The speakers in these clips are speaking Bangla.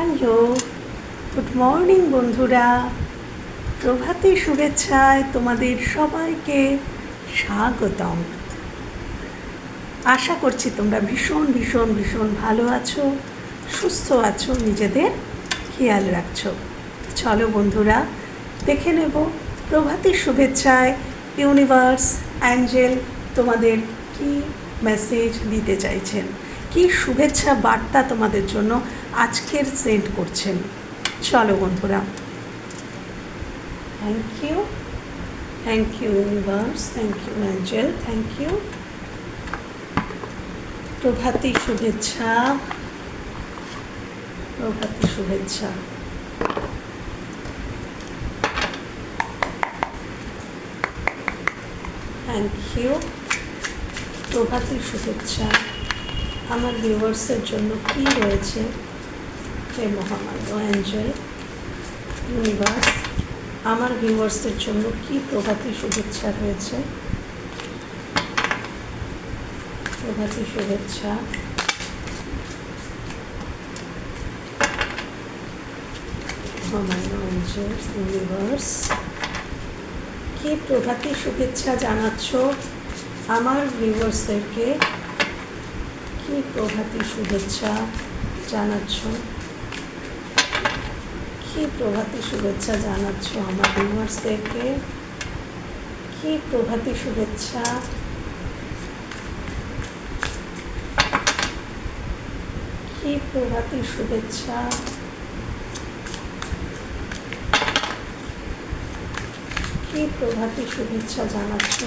হ্যালো। গুড মর্নিং বন্ধুরা। প্রভাতী শুভেচ্ছায় তোমাদের সবাইকে স্বাগতম। আশা করছি তোমরা ভীষণ ভীষণ ভীষণ ভালো আছো, সুস্থ আছো, নিজেদের খেয়াল রাখছো। চলো বন্ধুরা, দেখে নেব প্রভাতী শুভেচ্ছায় ইউনিভার্স অ্যাঞ্জেল তোমাদের কি মেসেজ দিতে চাইছেন? কি শুভেচ্ছা বার্তা তোমাদের জন্য আজকের সেন্ড করছেন। চলো বন্ধুরা। Thank you thank you universe thank you angel thank you প্রভাতী শুভেচ্ছা। প্রভাতী শুভেচ্ছা। থ্যাংক ইউ প্রভাতী শুভেচ্ছা। আমার ভিউয়ার্সের জন্য কী রয়েছে? হে মহামান্য অ্যাঞ্জেল? ইউনিভার্স, আমার ভিউয়ার্সের জন্য কি প্রভাতী শুভেচ্ছা রয়েছে? প্রভাতী শুভেচ্ছা। মহামান্য অ্যাঞ্জেল, ইউনিভার্স, কি প্রভাতী শুভেচ্ছা জানাচ্ছ? আমার ভিউয়ার্সদেরকে কি প্রভাতী শুভেচ্ছা জানাচ্ছ? কি প্রভাতী শুভেচ্ছা জানাচ্ছ আমার ভিউয়ার্সদেরকে কি প্রভাতী শুভেচ্ছা? কি প্রভাতী শুভেচ্ছা? কি প্রভাতী শুভেচ্ছা জানাচ্ছ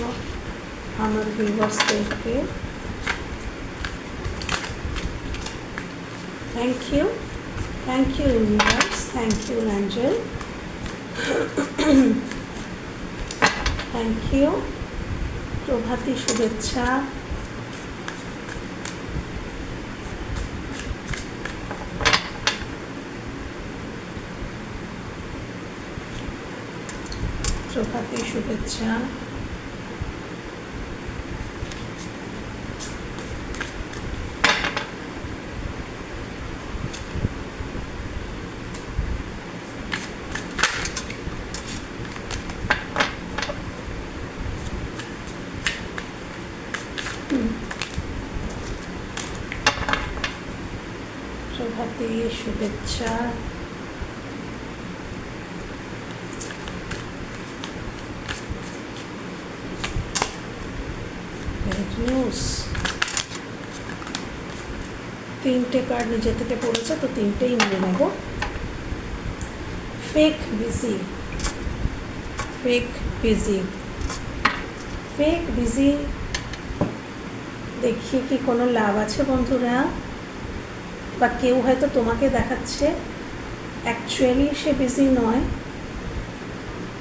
আমার ভিউয়ার্সদেরকে thank you thank you universe thank you angel thank you প্রভাতী শুভেচ্ছা প্রভাতী শুভেচ্ছা প্রভাতী শুভেচ্ছা। তিনটে কার্ড নিজে থেকে পড়েছে, তো তিনটেই নিয়ে নেব। Fake busy fake busy fake busy দেখিয়ে কি কোনো লাভ আছে বন্ধুরা? বা কেউ হয়তো তোমাকে দেখাচ্ছে। অ্যাকচুয়ালি সে বিজি নয়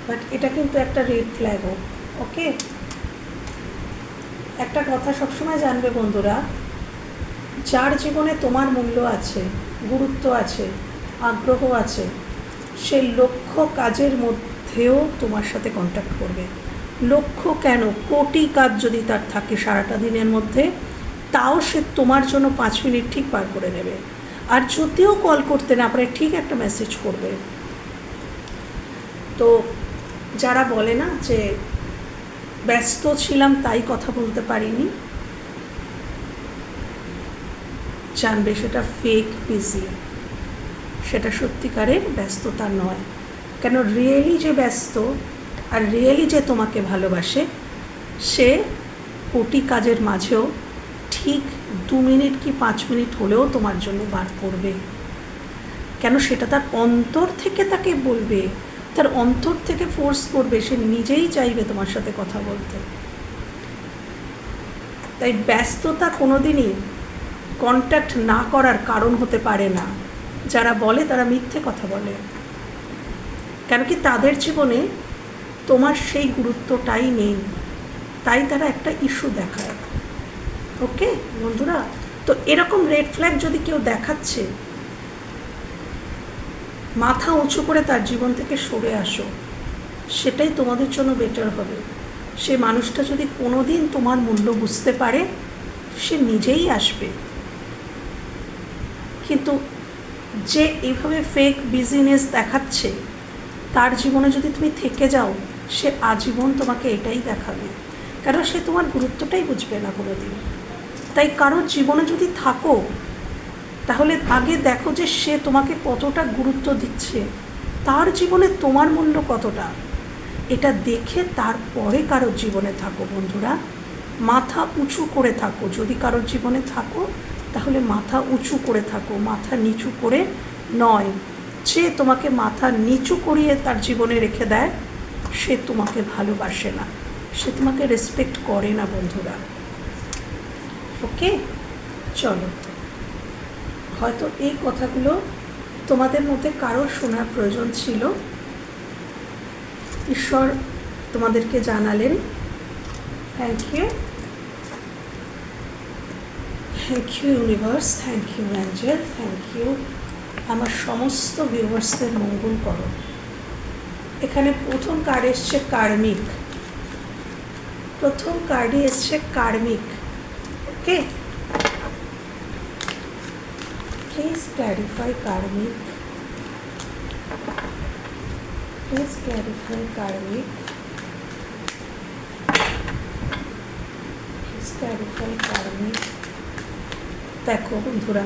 বাট এটা কিন্তু একটা রেড ফ্ল্যাগও ওকে একটা কথা সবসময় জানবে বন্ধুরা, যার জীবনে তোমার মূল্য আছে, গুরুত্ব আছে, আগ্রহ আছে, সে লক্ষ্য কাজের মধ্যেও তোমার সাথে কন্ট্যাক্ট করবে। লক্ষ্য কেন? কোটি কাজ যদি তার থাকে সারাটা দিনের মধ্যে, তাও সে তোমার জন্য পাঁচ মিনিট ঠিক পার করে নেবে। আর যদিও কল করতে না পারে, ঠিক একটা মেসেজ করবে। তো যারা বলে না যে, ব্যস্ত ছিলাম তাই কথা বলতে পারিনি, জানবে সেটা ফেক বিজি সেটা সত্যিকারের ব্যস্ততা নয়। কেন রিয়েলি যে ব্যস্ত আর রিয়েলি যে তোমাকে ভালোবাসে, সে কোটি কাজের মাঝেও ঠিক দু মিনিট কি পাঁচ মিনিট হলেও তোমার জন্য বার করবে। কেন সেটা তার অন্তর থেকে তাকে বলবে। তার অন্তর থেকে ফোর্স করবে। সে নিজেই চাইবে তোমার সাথে কথা বলতে। তাই ব্যস্ততা কোনোদিনই কন্ট্যাক্ট না করার কারণ হতে পারে না। যারা বলে তারা মিথ্যে কথা বলে। কেন কি তাদের জীবনে তোমার সেই গুরুত্বটাই নেই। তাই তারা একটা ইস্যু দেখায়। ওকে, বন্ধুরা? তো এরকম রেড ফ্ল্যাগ যদি কেউ দেখাচ্ছে, মাথা উঁচু করে তার জীবন থেকে সরে আসো। সেটাই তোমাদের জন্য বেটার হবে। সে মানুষটা যদি কোনো দিন তোমার মূল্য বুঝতে পারে, সে নিজেই আসবে। কিন্তু যে এইভাবে ফেক বিজিনেস দেখাচ্ছে, তার জীবনে যদি তুমি থেকে যাও, সে আজীবন তোমাকে এটাই দেখাবে। কারণ সে তোমার গুরুত্বটাই বুঝবে না কোনো দিন তাই কারোর জীবনে যদি থাকো, তাহলে আগে দেখো যে সে তোমাকে কতটা গুরুত্ব দিচ্ছে। তার জীবনে তোমার মূল্য কতটা? এটা দেখে তারপরে কারোর জীবনে থাকো বন্ধুরা। মাথা উঁচু করে থাকো। যদি কারোর জীবনে থাকো, তাহলে মাথা উঁচু করে থাকো। মাথা নিচু করে নয়। যে তোমাকে মাথা নিচু করিয়ে তার জীবনে রেখে দেয়, সে তোমাকে ভালোবাসে না। সে তোমাকে রেসপেক্ট করে না বন্ধুরা। ওকে? চলো। হয়তো এই কথাগুলো তোমাদের মধ্যে কারোর শোনার প্রয়োজন ছিল? ঈশ্বর তোমাদেরকে জানালেন। Thank you thank you universe thank you angel thank you আমার সমস্ত ভিউয়ার্সদের মঙ্গল করো। এখানে প্রথম কার্ড এসছে কার্মিক প্রথম কার্ডে এসছে karmic okay please clarify karmic please clarify karmic please clarify karmic দেখো বন্ধুরা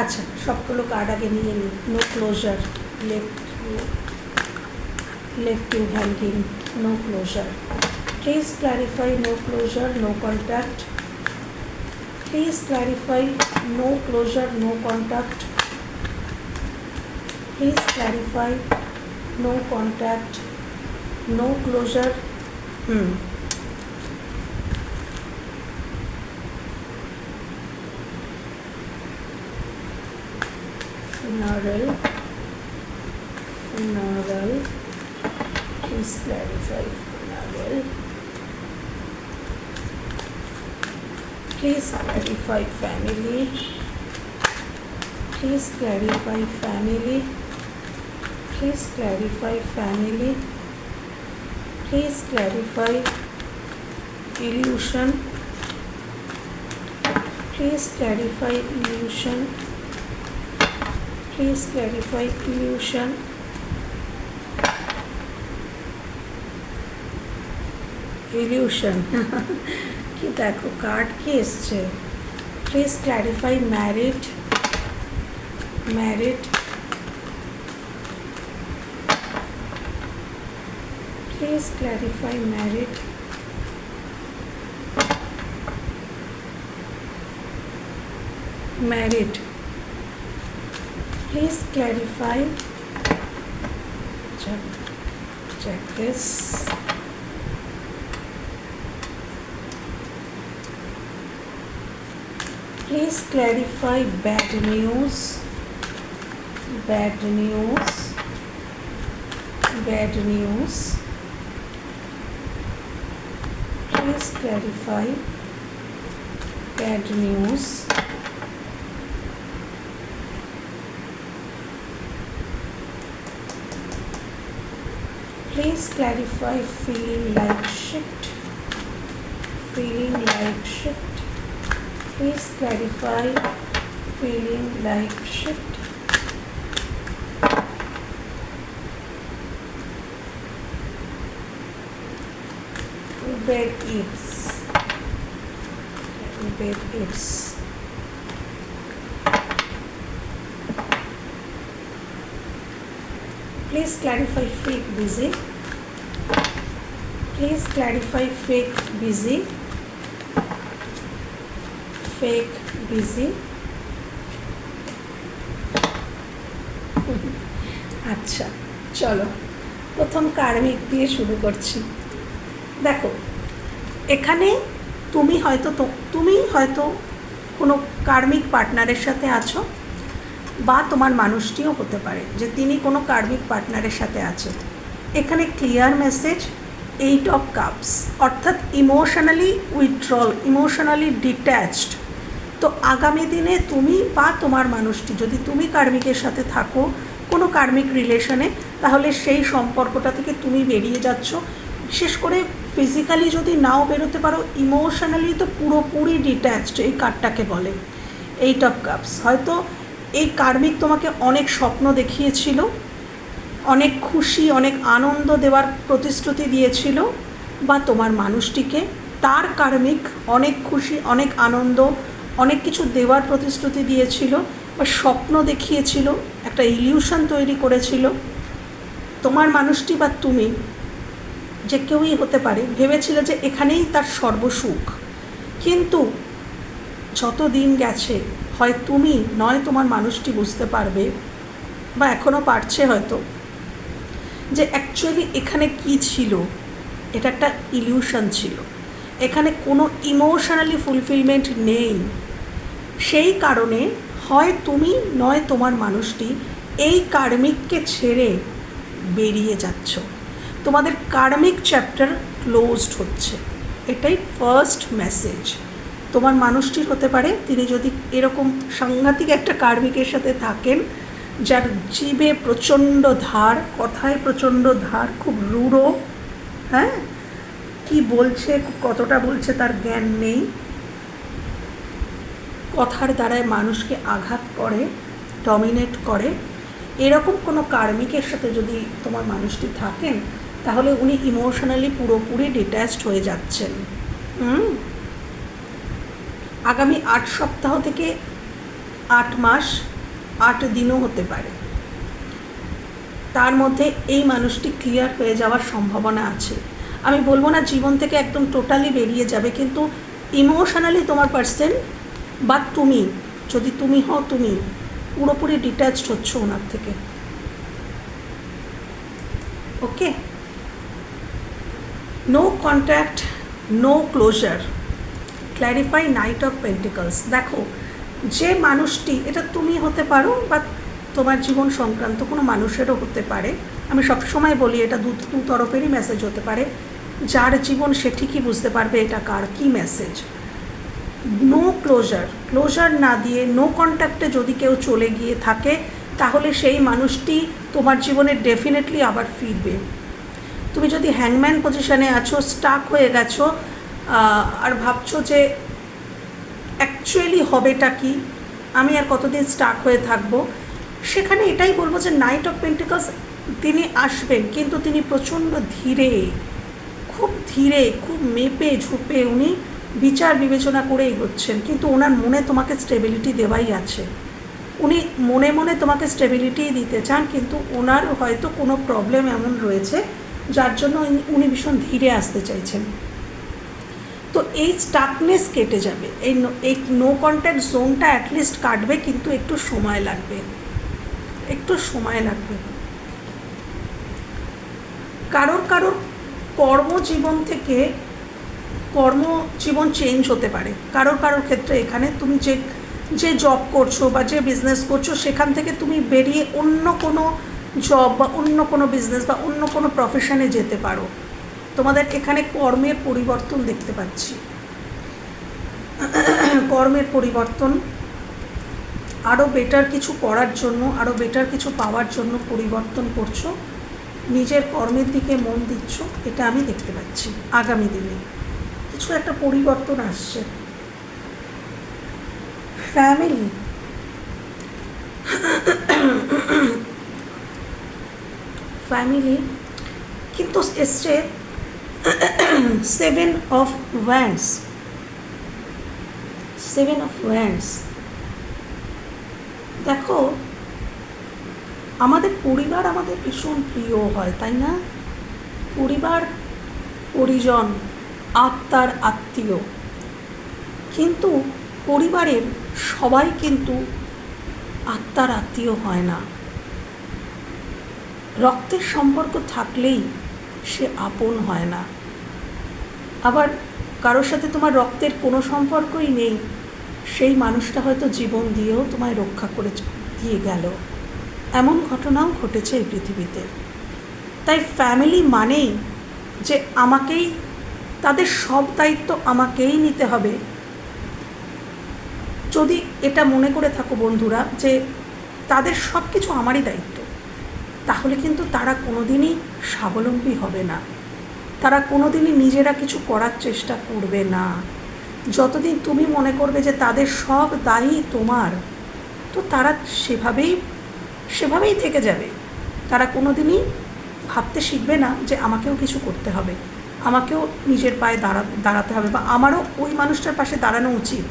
আচ্ছা সবগুলো কার্ড আগে নিয়ে নিই no closure left left you hanging, no closure. Please clarify no closure, no contact. Please clarify no closure, no contact. Please clarify no contact, no closure. Hmm. Funeral. Funeral. Please clarify funeral. Please clarify family. Please clarify family. Please clarify family. Please clarify illusion. Please clarify illusion. Please clarify illusion. illusion কি দেখো কার্ড কি এসছে please clarify married married please clarify married married please clarify check check this Please clarify bad news. Bad news. Bad news. Please clarify bad news. Please clarify feeling like shit. Feeling like shit. Please clarify feeling like shit. Bed eats. Bed eats. Please clarify fake busy. Please clarify fake busy. Fake busy. আচ্ছা চলো। প্রথম কার্মিক দিয়ে শুরু করছি। দেখো, এখানে তুমি হয়তো তুমি হয়তো কোনো কার্মিক পার্টনারের সাথে আছো বা তোমার মানুষটিও হতে পারে যে তিনি কোনো কার্মিক পার্টনারের সাথে আছে। এখানে clear message eight of cups অর্থাৎ ইমোশনালি উইথড্রল ইমোশনালি ডিট্যাচড তো আগামী দিনে তুমি বা তোমার মানুষটি, যদি তুমি কার্মিকের সাথে থাকো, কোনো কার্মিক রিলেশনে, তাহলে সেই সম্পর্কটা থেকে তুমি বেরিয়ে যাচ্ছ। বিশেষ করে ফিজিক্যালি যদি নাও বেরোতে পারো ইমোশনালি তো পুরোপুরি ডিট্যাচড এই কার্ডটাকে বলে এইট অফ কাপস হয়তো এই কার্মিক তোমাকে অনেক স্বপ্ন দেখিয়েছিল, অনেক খুশি, অনেক আনন্দ দেওয়ার প্রতিশ্রুতি দিয়েছিল, বা তোমার মানুষটিকে, তার কার্মিক অনেক খুশি, অনেক আনন্দ অনেক কিছু দেওয়ার প্রতিশ্রুতি দিয়েছিল বা স্বপ্ন দেখিয়েছিল, একটা ইলিউশন তৈরি করেছিল। তোমার মানুষটি বা তুমি যে কেউই হতে পারে ভেবেছিল যে এখানেই তার সর্বসুখ। কিন্তু যত দিন গেছে, হয় তুমি, নয় তোমার মানুষটি বুঝতে পারবে বা এখনও পারছে হয়তো যে অ্যাকচুয়ালি এখানে কি ছিল। এটা একটা ইলিউশন ছিল। এখানে কোনো ইমোশনালি ফুলফিলমেন্ট নেই। সেই কারণে হয় তুমি, নয় তোমার মানুষটি এই কার্মিককে ছেড়ে বেরিয়ে যাচ্ছ। তোমাদের কার্মিক চ্যাপ্টার ক্লোজড হচ্ছে। এটাই ফার্স্ট মেসেজ তোমার মানুষটির হতে পারে, তিনি যদি এরকম সাংঘাতিক একটা কার্মিকের সাথে থাকেন, যার জীবে প্রচণ্ড ধার, কথায় প্রচণ্ড ধার, খুব রূঢ় হ্যাঁ? কি বলছে, কতটা বলছে তার জ্ঞান নেই। কথার দ্বারায় মানুষকে আঘাত করে ডমিনেট করে। এরকম কোনো কার্মিকের সাথে যদি তোমার মানুষটি থাকেন, তাহলে উনি ইমোশনালি পুরোপুরি ডিট্যাচড হয়ে যাচ্ছেন। আগামী আট সপ্তাহ থেকে আট মাস, আট দিনও হতে পারে। তার মধ্যে এই মানুষটি ক্লিয়ার হয়ে যাওয়ার সম্ভাবনা আছে। আমি বলব না, জীবন থেকে একদম টোটালি বেরিয়ে যাবে, কিন্তু ইমোশনালি তোমার পার্সেন বা তুমি, যদি তুমি হও তুমি, পুরোপুরি ডিট্যাচড হচ্ছ ওনার থেকে। ওকে no contact no closure clarify knight of pentacles দেখো, যে মানুষটি, এটা তুমি হতে পারো বা তোমার জীবন সংক্রান্ত কোনো মানুষেরও হতে পারে। আমি সবসময় বলি, এটা দু দু তরফেরই মেসেজ হতে পারে। যার জীবন সে ঠিকই বুঝতে পারবে এটা কার, কী মেসেজ নো ক্লোজার ক্লোজার না দিয়ে নো কন্ট্যাক্টে যদি কেউ চলে গিয়ে থাকে, তাহলে সেই মানুষটি তোমার জীবনে ডেফিনেটলি আবার ফিরবে। তুমি যদি হ্যাংম্যান পজিশনে আছো স্টাক হয়ে গেছো আর ভাবছ যে অ্যাকচুয়ালি হবেটা কি, আমি আর কতদিন স্টাক হয়ে থাকব, সেখানে এটাই বলব যে নাইট অফ পেন্টিকাস তিনি আসবেন, কিন্তু তিনি প্রচণ্ড ধীরে, খুব ধীরে, খুব মেপে ঝুপে উনি বিচার বিবেচনা করে এগোচ্ছেন কিন্তু ওনার মনে তোমাকে স্টেবিলিটি দেওয়াই আছে। উনি মনে মনে তোমাকে স্টেবিলিটি দিতে চান, কিন্তু ওনার হয়তো কোনো প্রবলেম এমন রয়েছে, যার জন্য উনি ভীষণ ধীরে আসতে চাইছেন। তো এই স্টাকনেস কেটে যাবে। এই এই নো কন্ট্যাক্ট জোনটা অ্যাটলিস্ট কাটবে, কিন্তু একটু সময় লাগবে। একটু সময় লাগবে। কারোর কারোর কর্মজীবন থেকে কর্মজীবন চেঞ্জ হতে পারে। কারোর কারোর ক্ষেত্রে এখানে তুমি যে যে জব করছ বা যে বিজনেস করছ, সেখান থেকে তুমি বেরিয়ে অন্য কোনো জব বা অন্য কোনো বিজনেস বা অন্য কোনো প্রফেশনে যেতে পারো। তোমাদের এখানে কর্মের পরিবর্তন দেখতে পাচ্ছি। কর্মের পরিবর্তন আরও বেটার কিছু করার জন্য আরও বেটার কিছু পাওয়ার জন্য পরিবর্তন করছ। নিজের কর্মের দিকে মন দিচ্ছ, এটা আমি দেখতে পাচ্ছি আগামী দিনে। কিছু একটা পরিবর্তন আসছে। ফ্যামিলি ফ্যামিলি কিন্তু এসছে seven of wands seven of wands দেখো, আমাদের পরিবার আমাদের ভীষণ প্রিয় হয়, তাই না? পরিবার, পরিজন। আত্মার আত্মীয়। কিন্তু পরিবারের সবাই কিন্তু আত্মার আত্মীয় হয় না। রক্তের সম্পর্ক থাকলেই সে আপন হয় না। আবার কারোর সাথে তোমার রক্তের কোনো সম্পর্কই নেই, সেই মানুষটা হয়তো জীবন দিয়েও তোমায় রক্ষা করে দিয়ে গেল। এমন ঘটনাও ঘটেছে এই পৃথিবীতে। তাই ফ্যামিলি মানেই যে আমাকেই তাদের সব দায়িত্ব আমাকেই নিতে হবে। যদি এটা মনে করে থাকো বন্ধুরা যে তাদের সব কিছু আমারই দায়িত্ব, তাহলে কিন্তু তারা কোনো দিনই স্বাবলম্বী হবে না। তারা কোনো দিনই নিজেরা কিছু করার চেষ্টা করবে না। যতদিন তুমি মনে করবে যে তাদের সব দায়ী তোমার, তো তারা সেভাবেই সেভাবেই থেকে যাবে। তারা কোনো দিনই ভাবতে শিখবে না যে আমাকেও কিছু করতে হবে। আমাকেও নিজের পায়ে দাঁড়া, দাঁড়াতে হবে বা আমারও ওই মানুষটার পাশে দাঁড়ানো উচিত।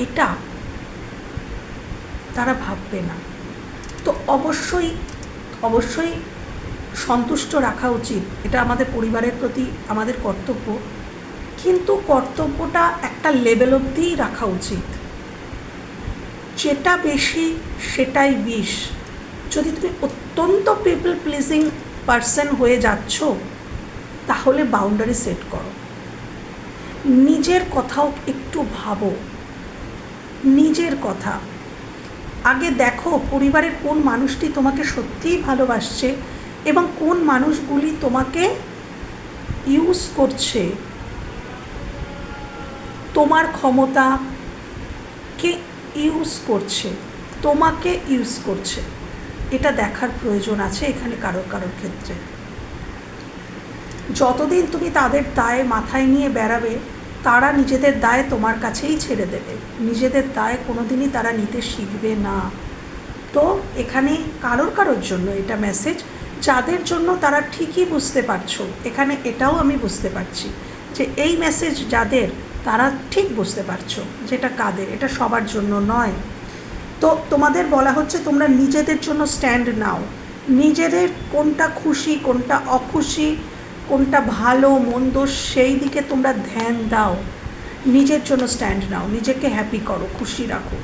এটা তারা ভাববে না। তো অবশ্যই অবশ্যই সন্তুষ্ট রাখা উচিত। এটা আমাদের পরিবারের প্রতি আমাদের কর্তব্য। কিন্তু কর্তব্যটা একটা লেভেল অবধিই রাখা উচিত। যেটা বেশি, সেটাই বিষ। যদি তুমি অত্যন্ত পিপল প্লিজিং পার্সন হয়ে যাচ্ছ তাহলে বাউন্ডারি সেট করো। নিজের কথাও একটু ভাবো। নিজের কথা। আগে দেখো পরিবারের কোন মানুষটি তোমাকে সত্যিই ভালোবাসছে এবং কোন মানুষগুলি তোমাকে ইউজ করছে। তোমার ক্ষমতাকে ইউজ করছে? তোমাকে ইউজ করছে। এটা দেখার প্রয়োজন আছে এখানে কারোর কারোর ক্ষেত্রে। যতদিন তুমি তাদের দায় মাথায় নিয়ে বেড়াবে, তারা নিজেদের দায় তোমার কাছেই ছেড়ে দেবে। নিজেদের দায় কোনো দিনই তারা নিতে শিখবে না। তো এখানে কারোর কারোর জন্য এটা মেসেজ যাদের জন্য তারা ঠিকই বুঝতে পারছ, এখানে এটাও আমি বুঝতে পারছি যে এই মেসেজ যাদের, তারা ঠিক বুঝতে পারছ যেটা কাদের, এটা সবার জন্য নয়। তো তোমাদের বলা হচ্ছে তোমরা নিজেদের জন্য স্ট্যান্ড নাও। নিজেদের কোনটা খুশি, কোনটা অখুশি কোনটা ভালো, মন্দ, সেই দিকে তোমরা ধ্যান দাও। নিজের জন্য স্ট্যান্ড নাও, নিজেকে হ্যাপি করো, খুশি রাখো।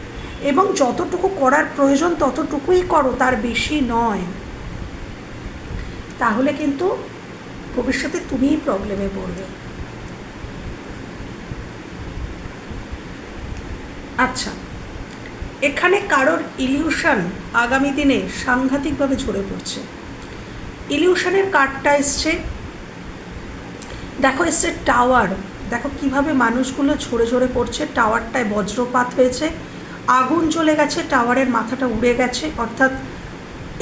এবং যতটুকু করার প্রয়োজন, ততটুকুই করো, তার বেশি নয়। তাহলে কিন্তু ভবিষ্যতে তুমিই প্রবলেমে পড়বে। আচ্ছা এখানে কারোর ইলিউশন আগামী দিনে সাংঘাতিকভাবে ঝরে পড়ছে। ইলিউশনের কার্ডটা এসছে দেখো এসছে টাওয়ার দেখো কীভাবে মানুষগুলো ঝরে ঝরে পড়ছে টাওয়ারটায় বজ্রপাত হয়েছে, আগুন জ্বলে গেছে টাওয়ারের মাথাটা উড়ে গেছে, অর্থাৎ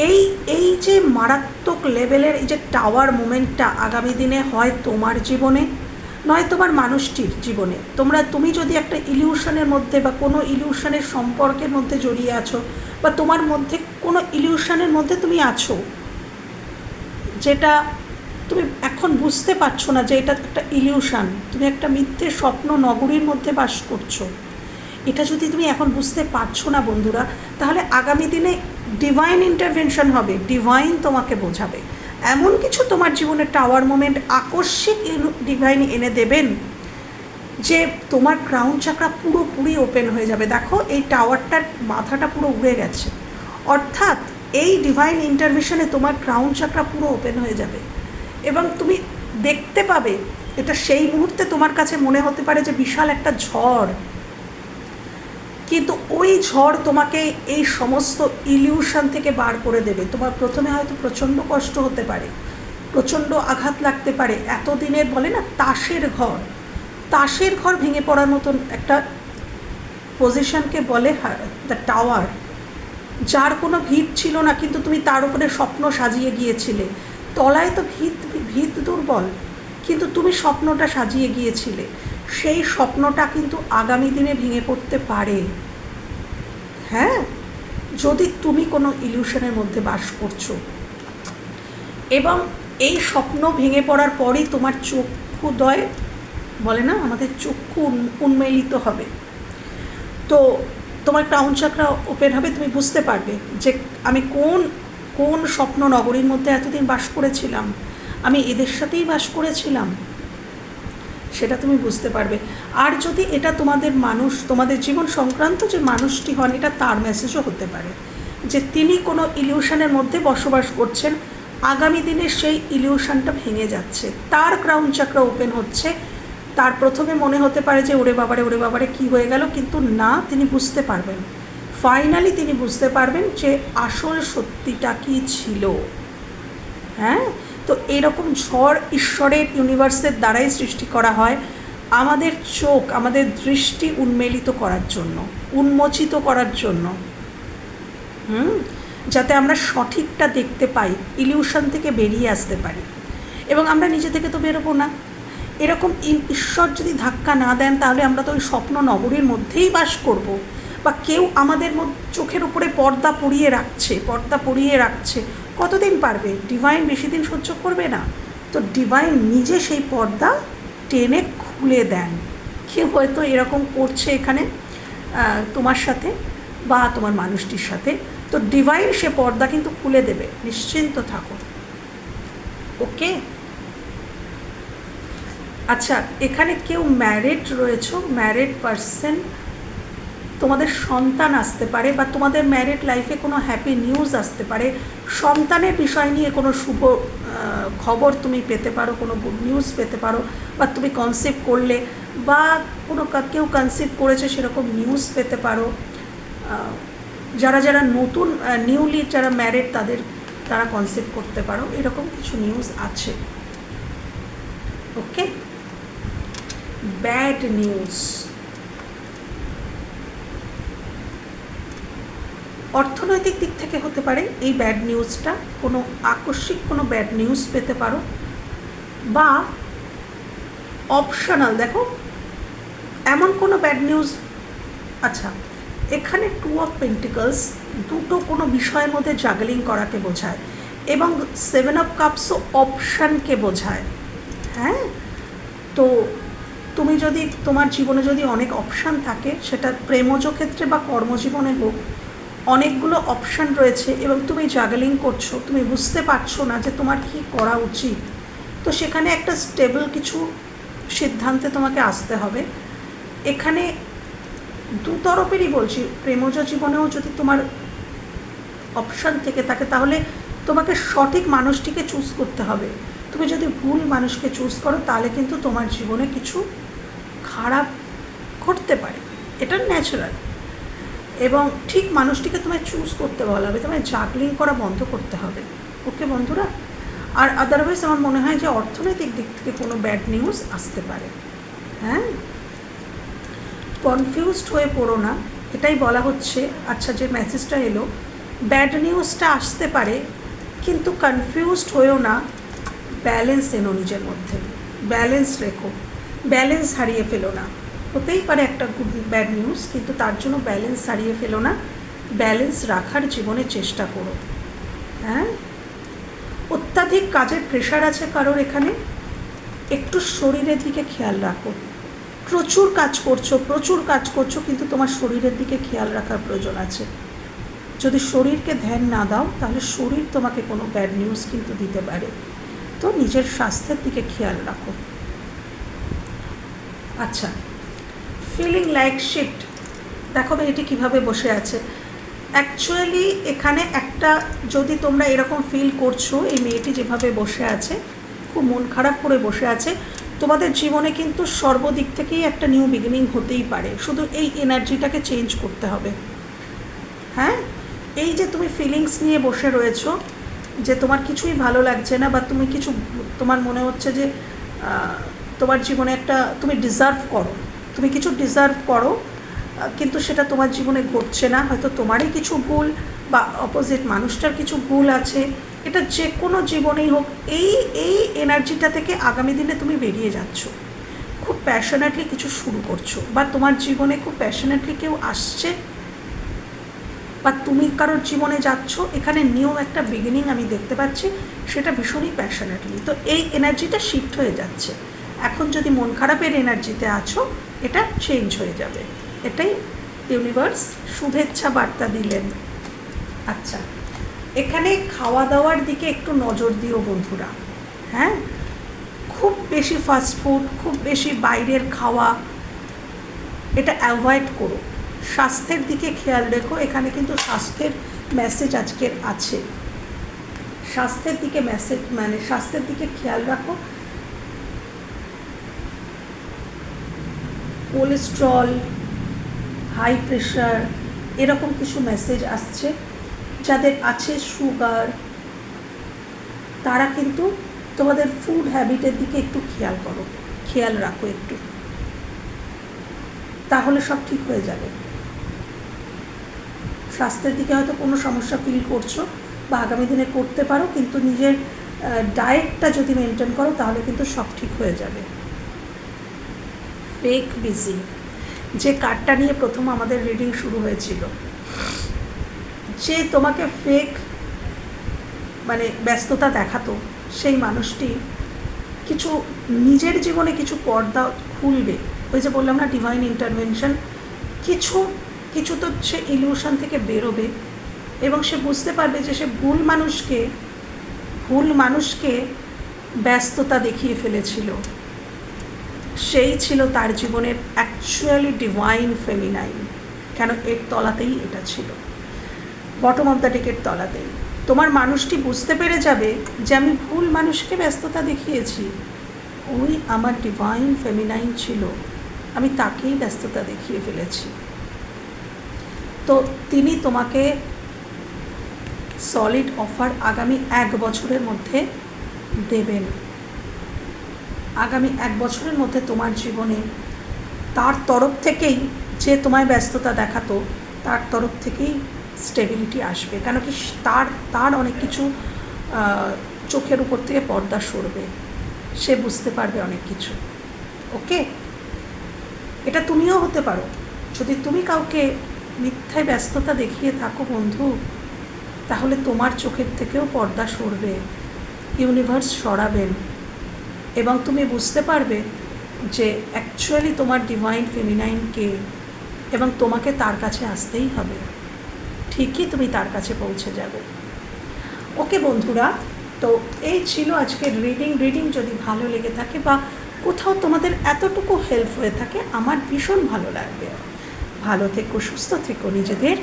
এই এই যে মারাত্মক লেভেলের এই যে টাওয়ার মুমেন্টটা আগামী দিনে হয় তোমার জীবনে, নয় তোমার মানুষটির জীবনে। তোমরা, তুমি যদি একটা ইলিউশনের মধ্যে বা কোনো ইলিউশনের সম্পর্কের মধ্যে জড়িয়ে আছো বা তোমার মধ্যে কোনো ইলিউশনের মধ্যে তুমি আছো, যেটা তুমি এখন বুঝতে পারছ না যে এটা একটা ইলিউশন তুমি একটা মিথ্যে স্বপ্ন নগরীর মধ্যে বাস করছ। এটা যদি তুমি এখন বুঝতে পারছ না বন্ধুরা, তাহলে আগামী দিনে ডিভাইন ইন্টারভেনশন হবে ডিভাইন তোমাকে বোঝাবে। এমন কিছু তোমার জীবনে টাওয়ার মোমেন্ট আকস্মিক ডিভাইন এনে দেবেন যে তোমার ক্রাউন চাকরা পুরোপুরি ওপেন হয়ে যাবে। দেখো, এই টাওয়ারটার মাথাটা পুরো উড়ে গেছে। অর্থাৎ এই ডিভাইন ইন্টারভিশনে তোমার ক্রাউন চাকরা পুরো ওপেন হয়ে যাবে। এবং তুমি দেখতে পাবে এটা সেই মুহূর্তে তোমার কাছে মনে হতে পারে যে বিশাল একটা ঝড়। কিন্তু ওই ঝড় তোমাকে এই সমস্ত ইলিউশন থেকে বার করে দেবে। তোমার প্রথমে হয়তো প্রচণ্ড কষ্ট হতে পারে, প্রচণ্ড আঘাত লাগতে পারে। এতদিনের বলে না, তাসের ঘর। তাসের ঘর ভেঙে পড়ার মতন একটা পজিশনকে বলে দ্য টাওয়ার যার কোনো ভিত ছিল না, কিন্তু তুমি তার উপরে স্বপ্ন সাজিয়ে গিয়েছিলে। তলায় তো ভিত ভিত দুর্বল। কিন্তু তুমি স্বপ্নটা সাজিয়ে গিয়েছিলে। সেই স্বপ্নটা কিন্তু আগামী দিনে ভেঙে পড়তে পারে। হ্যাঁ? যদি তুমি কোনো ইলিউশনের মধ্যে বাস করছ। এবং এই স্বপ্ন ভেঙে পড়ার পরই তোমার চক্ষুদয় বলে না? আমাদের চক্ষু উন্মেলিত হবে। তো তোমার টাউন চাকরা ওপেন হবে, তুমি বুঝতে পারবে যে আমি কোন কোন স্বপ্ন নগরীর মধ্যে এতদিন বাস করেছিলাম? আমি এদের সাথেই বাস করেছিলাম। সেটা তুমি বুঝতে পারবে। আর যদি এটা তোমাদের মানুষ, তোমাদের জীবন সংক্রান্ত যে মানুষটি হন, এটা তার মেসেজও হতে পারে। যে তিনি কোনো ইলিউশনের মধ্যে বসবাস করছেন, আগামী দিনে সেই ইলিউশনটা ভেঙে যাচ্ছে। তার ক্রাউন চাকরা ওপেন হচ্ছে। তার প্রথমে মনে হতে পারে যে, ওরে বাবারে ওরে বাবারে, কী হয়ে গেল? কিন্তু না, তিনি বুঝতে পারবেন। ফাইনালি তিনি বুঝতে পারবেন যে আসল সত্যিটা কি ছিল। হ্যাঁ? তো এরকম ঝড় ঈশ্বরের ইউনিভার্সের দ্বারাই সৃষ্টি করা হয় আমাদের চোখ, আমাদের দৃষ্টি উন্মেলিত করার জন্য, উন্মোচিত করার জন্য। হুম? যাতে আমরা সঠিকটা দেখতে পাই ইলিউশন থেকে বেরিয়ে আসতে পারি। এবং আমরা নিজে থেকে তো বেরোবো না। এরকম ঈশ্বর যদি ধাক্কা না দেন তাহলে আমরা তো ওই স্বপ্ন নগরীর মধ্যেই বাস করব। বা কেউ আমাদের চোখের উপরে পর্দা পরিয়ে রাখছে, পর্দা পরিয়ে রাখছে, কতদিন পারবে? ডিভাইন বেশি দিন সহ্য করবে না? তো ডিভাইন নিজে সেই পর্দা টেনে খুলে দেন। কেউ হয়তো এরকম করছে এখানে তোমার সাথে বা তোমার মানুষটির সাথে। তো ডিভাইন সে পর্দা কিন্তু খুলে দেবে। নিশ্চিন্ত থাকো। ওকে? আচ্ছা এখানে কেউ ম্যারিড রয়েছে ম্যারিড পারসন তোমাদের সন্তান আসতে পারে বা তোমাদের ম্যারিড লাইফে কোনো হ্যাপি নিউজ আসতে পারে, সন্তানের বিষয় নিয়ে কোনো শুভ খবর তুমি পেতে পারো, কোনো গুড নিউজ পেতে পারো বা তুমি কনসেপ্ট করলে বা কোনো কেউ কনসেপ্ট করেছে সেরকম নিউজ পেতে পারো। যারা যারা নতুন নিউলি যারা ম্যারিড তাদের, তারা কনসেপ্ট করতে পারো, এরকম কিছু নিউজ আছে। ওকে ব্যাড নিউজ অর্থনৈতিক দিক থেকে হতে পারে, এই ব্যাড নিউজটা কোনো আকস্মিক কোনো ব্যাড নিউজ পেতে পারো বা অপশনাল দেখো, এমন কোনো ব্যাড নিউজ আচ্ছা এখানে টু অফ পেন্টিকলস দুটো কোনো বিষয়ের মধ্যে জাগলিং করাকে বোঝায় এবং সেভেন অফ কাপসও অপশানকে বোঝায় হ্যাঁ? তো তুমি যদি, তোমার জীবনে যদি অনেক অপশান থাকে, সেটা প্রেমজ ক্ষেত্রে বা কর্মজীবনে হোক অনেকগুলো অপশান রয়েছে এবং তুমি জাগলিং করছ, তুমি বুঝতে পারছ না যে তোমার কি করা উচিত। তো সেখানে একটা স্টেবল কিছু সিদ্ধান্তে তোমাকে আসতে হবে। এখানে দু তরফেরই বলছি, প্রেমজ জীবনেও যদি তোমার অপশান থেকে থাকে, তাহলে তোমাকে সঠিক মানুষটিকে চুজ করতে হবে। তুমি যদি ভুল মানুষকে চুজ করো, তাহলে কিন্তু তোমার জীবনে কিছু খারাপ ঘটতে পারে। এটা ন্যাচারাল এবং ঠিক মানুষটিকে তোমায় চুজ করতে বলা হবে, তোমায় জাগলিং করা বন্ধ করতে হবে। ওকে বন্ধুরা? আর আদারওয়াইজ আমার মনে হয় যে অর্থনৈতিক দিক থেকে কোনো ব্যাড নিউজ আসতে পারে। হ্যাঁ? কনফিউজড হয়ে পড়ো না। এটাই বলা হচ্ছে আচ্ছা যে মেসেজটা এলো ব্যাড নিউজটা আসতে পারে, কিন্তু কনফিউজড হয়েও না ব্যালেন্স এনো নিজের মধ্যে। ব্যালেন্স রেখো। ব্যালেন্স হারিয়ে ফেলো না। হতেই পারে একটা গুড ব্যাড নিউজ কিন্তু তার জন্য ব্যালেন্স হারিয়ে ফেলো না। ব্যালেন্স রাখার জীবনে চেষ্টা করো। হ্যাঁ? অত্যাধিক কাজের প্রেশার আছে কারোর এখানে। একটু শরীরের দিকে খেয়াল রাখো। প্রচুর কাজ করছ, প্রচুর কাজ করছ, কিন্তু তোমার শরীরের দিকে খেয়াল রাখার প্রয়োজন আছে। যদি শরীরকে ধ্যান না দাও, তাহলে শরীর তোমাকে কোনো ব্যাড নিউজ কিন্তু দিতে পারে। তো নিজের স্বাস্থ্যের দিকে খেয়াল রাখো। আচ্ছা। ফিলিং লাইক শিফট দেখো এটি কীভাবে বসে আছে। অ্যাকচুয়ালি এখানে একটা যদি তোমরা এরকম ফিল করছ, এই মেয়েটি যেভাবে বসে আছে, খুব মন খারাপ করে বসে আছে, তোমাদের জীবনে কিন্তু সর্বদিক থেকেই একটা নিউ বিগিনিং হতেই পারে। শুধু এই এনার্জিটাকে চেঞ্জ করতে হবে। হ্যাঁ? এই যে তুমি ফিলিংস নিয়ে বসে রয়েছো, যে তোমার কিছুই ভালো লাগছে না বা তুমি কিছু, তোমার মনে হচ্ছে যে তোমার জীবনে একটা, তুমি ডিজার্ভ করো। তুমি কিছু ডিজার্ভ করো কিন্তু সেটা তোমার জীবনে ঘটছে না। হয়তো তোমারই কিছু ভুল বা অপোজিট মানুষটার কিছু ভুল আছে। এটা যে কোনো জীবনেই হোক, এই এই এনার্জিটা থেকে আগামী দিনে তুমি বেরিয়ে যাচ্ছ। খুব প্যাশনেটলি কিছু শুরু করছ বা তোমার জীবনে খুব প্যাশনেটলি কেউ আসছে বা তুমি কারোর জীবনে যাচ্ছ, এখানে নিউ একটা বিগিনিং আমি দেখতে পাচ্ছি, সেটা ভীষণই প্যাশনেটলি তো এই এনার্জিটা শিফট হয়ে যাচ্ছে। এখন যদি মন খারাপের এনার্জিতে আছো এটা চেঞ্জ হয়ে যাবে। এটাই ইউনিভার্স শুভেচ্ছা বার্তা দিলেন। আচ্ছা এখানে খাওয়া দাওয়ার দিকে একটু নজর দিও বন্ধুরা। হ্যাঁ? খুব বেশি ফাস্ট ফুড খুব বেশি বাইরের খাওয়া, এটা অ্যাভয়েড করো। স্বাস্থ্যের দিকে খেয়াল রেখো, এখানে কিন্তু স্বাস্থ্যের মেসেজ আজকের আছে। স্বাস্থ্যের দিকে মেসেজ মানে স্বাস্থ্যের দিকে খেয়াল রাখো। কোলেস্ট্রল হাই প্রেশার এরকম কিছু মেসেজ আসছে। যাদের আছে সুগার তারা কিন্তু তোমাদের ফুড হ্যাবিটের দিকে একটু খেয়াল করো। খেয়াল রাখো একটু। তাহলে সব ঠিক হয়ে যাবে। স্বাস্থ্যের দিকে হয়তো কোনো সমস্যা ফিল করছ বা আগামী দিনে করতে পারো, কিন্তু নিজের ডায়েটটা যদি মেনটেন করো, তাহলে কিন্তু সব ঠিক হয়ে যাবে। ফেক বিজি যে কার্ডটা নিয়ে প্রথম আমাদের রিডিং শুরু হয়েছিল। যে তোমাকে ফেক মানে ব্যস্ততা দেখাতো, সেই মানুষটি কিছু নিজের জীবনে কিছু পর্দা খুলবে। ওই যে বললাম না ডিভাইন ইন্টারভেনশন কিছু কিছু তো সে ইলিউশন থেকে বেরোবে এবং সে বুঝতে পারবে যে সে ভুল মানুষকে ভুল মানুষকে ব্যস্ততা দেখিয়ে ফেলেছিল। সেই ছিল তার জীবনের অ্যাকচুয়ালি ডিভাইন ফেমিনাইন কেন এর তলাতেই এটা ছিল। বটম অফ দ্য টেকের তলাতেই। তোমার মানুষটি বুঝতে পেরে যাবে যে আমি ভুল মানুষকে ব্যস্ততা দেখিয়েছি। ওই আমার ডিভাইন ফেমিনাইন ছিল, আমি তাকেই ব্যস্ততা দেখিয়ে ফেলেছি। তো তিনি তোমাকে সলিড অফার আগামী এক বছরের মধ্যে দেবেন। আগামী এক বছরের মধ্যে তোমার জীবনে তার তরফ থেকেই যে তোমায় ব্যস্ততা দেখাতো, তার তরফ থেকেই স্টেবিলিটি আসবে। কেন কি তার তার অনেক কিছু চোখের উপর থেকে পর্দা সরবে। সে বুঝতে পারবে অনেক কিছু। ওকে এটা তুমিও হতে পারো। যদি তুমি কাউকে মিথ্যায় ব্যস্ততা দেখিয়ে থাকো বন্ধু, তাহলে তোমার চোখের থেকেও পর্দা সরবে। ইউনিভার্স সরাবেন। এবং তুমি বুঝতে পারবে যে অ্যাকচুয়ালি তোমার ডিভাইন ফেমিনাইনকে এবং তোমাকে তার কাছে আসতেই হবে। ঠিকই তুমি তার কাছে পৌঁছে যাবে। ওকে বন্ধুরা, তো এই ছিল আজকের রিডিং রিডিং যদি ভালো লেগে থাকে বা কোথাও তোমাদের এতটুকু হেল্প হয়ে থাকে, আমার ভীষণ ভালো লাগবে। ভালো থেকো, সুস্থ থেকো, নিজেদের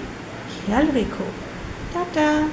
খেয়াল রেখো। টাটা!